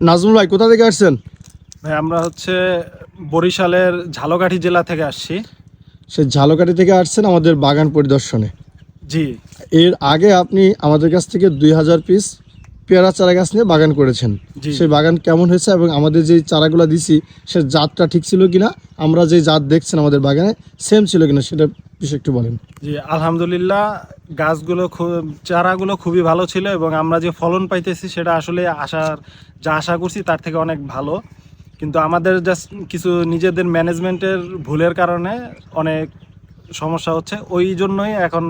নাজমুল ভাই কোথা থেকে আসছেন? ভাই আমরা হচ্ছে বরিশালের ঝালকাঠি জেলা থেকে আসছি। সে ঝালকাঠি থেকে আসছেন আমাদের বাগান পরিদর্শনে। জি। এর আগে আপনি আমাদের কাছ থেকে দুই হাজার পিস পেয়ারা চারা গাছ নিয়ে বাগান করেছেন। সেই বাগান কেমন হয়েছে এবং আমাদের যে চারাগুলো দিছি সে জাতটা ঠিক ছিল কিনা আমরা যে জাত দেখছেন আমাদের বাগানে সেম ছিল কিনা সেটা বিষয়ে একটু বলেন। জি, আলহামদুলিল্লাহ, গাছগুলো খুব চারাগুলো খুবই ভালো ছিল এবং আমরা যে ফলন পাইতেছি সেটা আসলে আশার, যা আশা করছি তার থেকে অনেক ভালো। কিন্তু আমাদের জাস্ট কিছু নিজেদের ম্যানেজমেন্টের ভুলের কারণে অনেক সমস্যা হচ্ছে। ওই জন্যই এখন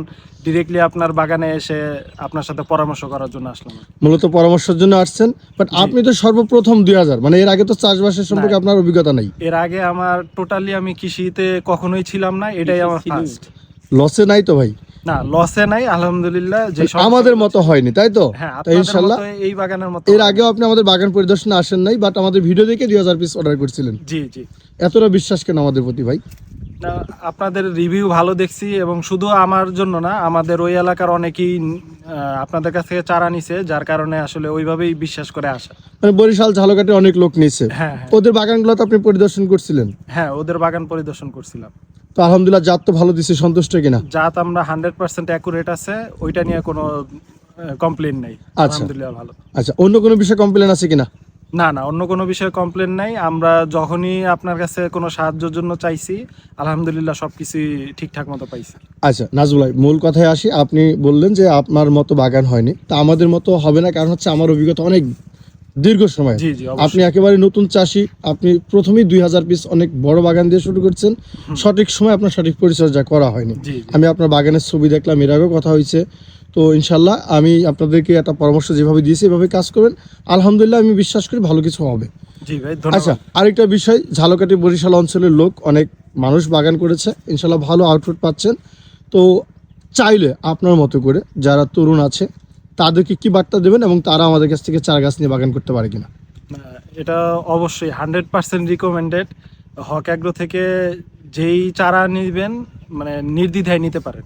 ডিরেক্টলি আপনার বাগানে এসে আপনার সাথে পরামর্শ করার জন্য আসলাম। মূলত পরামর্শের জন্য আসছেন বাট আপনি তো সর্বপ্রথম দুই হাজার মানে এর আগে তো চাষবাসের সম্পর্কে আপনার অভিজ্ঞতা নেই। এর আগে আমার টোটালি আমি কৃষিতে কখনোই ছিলাম না এটাই আমার ফার্স্ট লসে নাই তো ভাই? না লসে নাই আলহামদুলিল্লাহ যে আমাদের মতো হয়নি তাই তো? হ্যাঁ ইনশাল্লাহ এই বাগানের মতো এর আগেও আপনি আমাদের বাগান পরিদর্শনে আসেন নাই বাট আমাদের ভিডিও দেখে দুই হাজার পিস অর্ডার করছিলেন। জি জি। এতটা বিশ্বাস কেন আমাদের প্রতি ভাই? আপনাদের রিভিউ ভালো দেখছি এবং শুধু আমার জন্য না আমাদের ওই এলাকার অনেকেই আপনাদের কাছ থেকে চারা নিছে যার কারণে আসলে ওইভাবেই বিশ্বাস করে আসা। মানে বরিশাল ঝালকাঠে অনেক লোক নিছে। হ্যাঁ হ্যাঁ। ওদের বাগানগুলো তো আপনি পরিদর্শন করছিলেন? হ্যাঁ ওদের বাগান পরিদর্শন করছিলাম। তো আলহামদুলিল্লাহ জাত তো ভালো দিছে সন্তুষ্ট কিনা? জাত আমরা হান্ড্রেড পার্সেন্ট অ্যাকুরেট আছে ওইটা নিয়ে কোনো কমপ্লেন নেই। আচ্ছা। আলহামদুলিল্লাহ ভালো। আচ্ছা অন্য কোনো বিষয়ে কমপ্লেন আছে কিনা? না না, অন্য কোনো বিষয়ে কমপ্লেন নাই। আমরা যখনই আপনার কাছে কোনো সাহায্যের জন্য চাইছি, আলহামদুলিল্লাহ সব কিছুই ঠিকঠাক মতো পাইছি। আচ্ছা নাজুল ভাই, মূল কথায় আসি। আপনি বললেন যে আপনার মতো বাগান হয়নি। তা আমাদের মতো হবে না, কারণ হচ্ছে আমার অভিজ্ঞতা অনেক দীর্ঘ সময়। আপনি একেবারে নতুন চাষি আপনি প্রথমেই দুই হাজার পিস অনেক বড় বাগান দিয়ে শুরু করছেন। সঠিক সময় আপনার সঠিক পরিচর্যা করা হয়নি। আমি আপনার বাগানের ছবি দেখলাম এর আগেও কথা হয়েছে। তো ইনশাল্লাহ আমি আপনাদেরকে একটা পরামর্শ যেভাবে দিয়েছি এভাবে কাজ করবেন। আলহামদুলিল্লাহ আমি বিশ্বাস করি ভালো কিছু হবে। আচ্ছা আরেকটা বিষয় ঝালকাঠি বরিশাল অঞ্চলের লোক অনেক মানুষ বাগান করেছে। ইনশাল্লাহ ভালো আউটপুট পাচ্ছেন। তো চাইলে আপনার মতো করে যারা তরুণ আছে তাদেরকে কি বার্তা দেবেন এবং তারা আমাদের কাছ থেকে চারা গাছ নিয়ে বাগান করতে পারে কিনা? এটা অবশ্যই hundred percent recommended Hoque Agro থেকে যেই চারা নিবেন মানে নির্দ্বিধায় নিতে পারেন।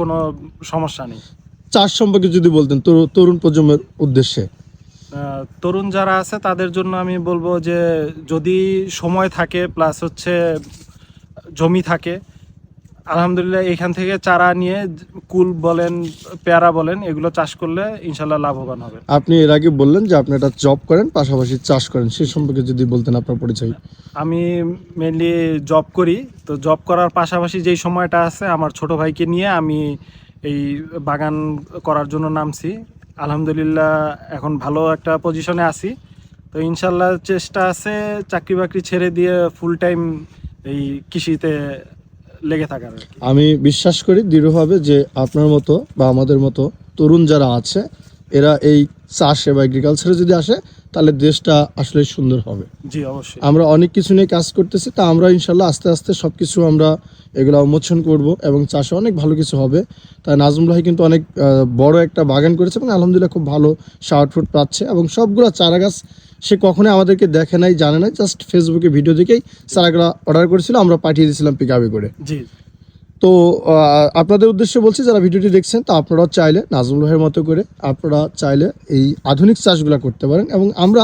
কোনো সমস্যা নেই। চাষ সম্পর্কে যদি বলতেন তরুণ প্রজন্মের উদ্দেশ্যে। তরুণ যারা আছে তাদের জন্য আমি বলব যে যদি সময় থাকে প্লাস হচ্ছে জমি থাকে আলহামদুলিল্লাহ এখান থেকে চারা নিয়ে কুল বলেন পেয়ারা বলেন এগুলো চাষ করলে ইনশাল্লাহ লাভবান হবে। আপনি এর আগে বললেন যে আপনি এটা জব করেন পাশাপাশি চাষ করেন সে সম্পর্কে যদি বলতেন আপনার পরিচয়। আমি মেনলি জব করি তো জব করার পাশাপাশি যেই সময়টা আছে আমার ছোট ভাইকে নিয়ে আমি এই বাগান করার জন্য নামছি। আলহামদুলিল্লাহ এখন ভালো একটা পজিশনে আছি। তো ইনশাল্লাহ চেষ্টা আছে চাকরি বাকরি ছেড়ে দিয়ে ফুল টাইম এই কৃষিতে লেগে থাকার আমি বিশ্বাস করি দৃঢ়ভাবে যে আপনার মতো বা আমাদের মতো তরুণ যারা আছে, এরা এই চাষ বা এগ্রিকালচারে যদি আসে তাহলে দেশটা আসলে সুন্দর হবে। জি অবশ্যই। আমরা অনেক কিছু নিয়ে কাজ করতেছি তা আমরা ইনশাল্লাহ আস্তে আস্তে সব কিছু আমরা এগুলো উন্মোচন করব এবং চাষে অনেক ভালো কিছু হবে। তাই নাজমুল ভাই কিন্তু অনেক বড় একটা বাগান করেছে এবং আলহামদুলিল্লাহ খুব ভালো আউটপুট পাচ্ছে এবং সবগুলো চারা গাছ সে কখনোই আমাদেরকে দেখে নাই জানে নাই জাস্ট ফেসবুকে ভিডিও দেখেই চারাগুলো অর্ডার করেছিল আমরা পাঠিয়ে দিয়েছিলাম পিক আপে করে। জি। তো আপনাদের উদ্দেশ্যে বলছি, যারা ভিডিওটি দেখছেন, তা আপনারা চাইলে, নাজমুল ভাইয়ের মতো করে আপনারা চাইলে এই আধুনিক চাষগুলো করতে পারেন। এবং আমরা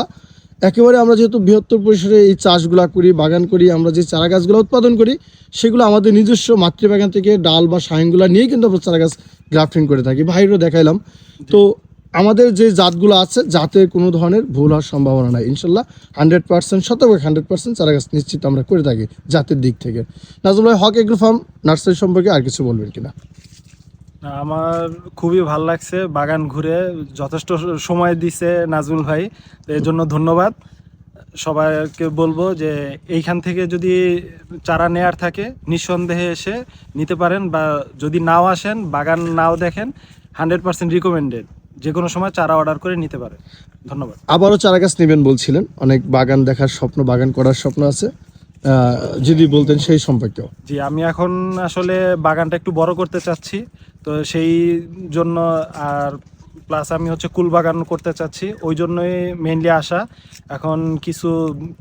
একেবারে আমরা যেহেতু বৃহত্তর পরিসরে এই চাষগুলো করি, বাগান করি, আমরা যে চারা গাছগুলো উৎপাদন করি, সেগুলো আমাদের নিজস্ব মাতৃবাগান থেকে ডাল বা সায়নগুলো নিয়ে কিন্তু আমরা চারা গাছ গ্রাফটিং করে থাকি। ভাইরও দেখাইলাম। তো আমাদের যে জাতগুলো আছে জাতে কোনো ধরনের ভুল হওয়ার সম্ভাবনা নাই। ইনশাল্লাহ হান্ড্রেড পার্সেন্ট, শতভাগ হান্ড্রেড পার্সেন্ট চারা গাছ নিশ্চিত আমরা করে থাকি জাতের দিক থেকে। নাজমুল ভাই, হক এগ্রো ফার্ম নার্সারি সম্পর্কে আর কিছু বলবেন কিনা? আমার খুবই ভালো লাগছে, বাগান ঘুরে যথেষ্ট সময় দিছে নাজমুল ভাই এর জন্য ধন্যবাদ। সবাইকে বলব যে এইখান থেকে যদি চারা নেয়ার থাকে, নিঃসন্দেহে এসে নিতে পারেন বা যদি নাও আসেন, বাগান নাও দেখেন, হান্ড্রেড পার্সেন্ট রিকমেন্ডেড যে কোনো সময় চারা অর্ডার করে নিতে পারে। ধন্যবাদ। আবারও চারা গাছ নেবেন বলছিলেন। অনেক বাগান দেখার স্বপ্ন বাগান করার স্বপ্ন আছে। যদি বলতেন সেই সম্পর্কে জি আমি এখন আসলে বাগানটা একটু বড় করতে চাচ্ছি। তো সেই জন্য আর প্লাস আমি হচ্ছে কুল বাগান করতে চাচ্ছি। ওই জন্যই মেইনলি আসা। এখন কিছু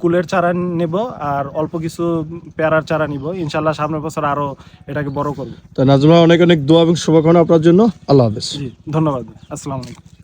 কুলের চারা নেব আর অল্প কিছু পেয়ারার চারা নিব। ইনশাল্লাহ সামনের বছর আরও এটাকে বড় করব। তো নাজমা অনেক অনেক দোয়া এবং শুভকামনা আপনার জন্য। আল্লাহ হাফেজ। জি ধন্যবাদ। আসসালামু আলাইকুম।